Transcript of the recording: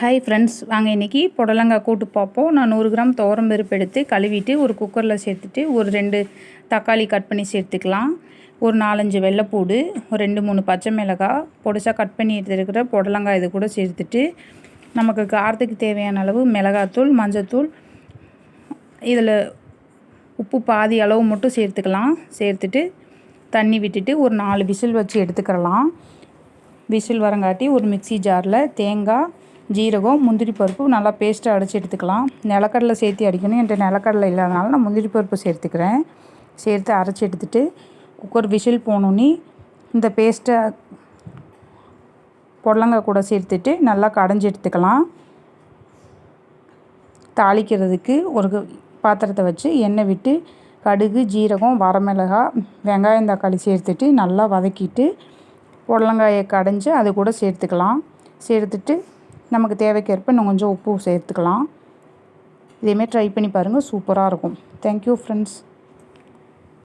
Hi friends வாங்க இன்றைக்கி புடலங்காய் கூட்டு பார்ப்போம். நான் நூறு கிராம் பருப்பு எடுத்து கழுவிட்டு ஒரு குக்கரில் சேர்த்துட்டு ஒரு ரெண்டு தக்காளி கட் பண்ணி சேர்த்துக்கலாம். ஒரு நாலஞ்சு வெள்ளைப்பூடு ஒரு ரெண்டு மூணு பச்சை மிளகாய் பொடிசாக கட் பண்ணி எடுத்துருக்கிற புடலங்காய் இது கூட சேர்த்துட்டு நமக்கு காரத்துக்கு தேவையான அளவு மிளகாத்தூள் மஞ்சத்தூள் இதில் உப்பு பாதி அளவு மட்டும் சேர்த்துக்கலாம். சேர்த்துட்டு தண்ணி விட்டுட்டு ஒரு நாலு விசில் வச்சு எடுத்துக்கிறலாம். விசில் வரங்காட்டி ஒரு மிக்சி ஜாரில் தேங்காய் ஜீரகம் முந்திரி பருப்பு நல்லா பேஸ்ட்டாக அடித்து எடுத்துக்கலாம். நிலக்கடலை சேர்த்து அடிக்கணும். என்கிட்ட நிலக்கடலை இல்லாதனால நான் முந்திரி பருப்பு சேர்த்துக்கிறேன். சேர்த்து அரைச்சி எடுத்துட்டு குக்கர் விசில் போனோன்னே இந்த பேஸ்ட்டை புடலங்காய் கூட சேர்த்துட்டு நல்லா கடைஞ்சி எடுத்துக்கலாம். தாளிக்கிறதுக்கு ஒரு பாத்திரத்தை வச்சு எண்ணெய் விட்டு கடுகு ஜீரகம் வரமிளகாய் வெங்காயம் தக்காளி சேர்த்துட்டு நல்லா வதக்கிட்டு புடலங்காயை கடைஞ்சி அது கூட சேர்த்துக்கலாம். சேர்த்துட்டு நமக்கு தேவைக்கேற்ப இன்னும் கொஞ்சம் உப்பு சேர்த்துக்கலாம். இதேமாரி ட்ரை பண்ணி பாருங்கள் சூப்பராக இருக்கும். Thank you friends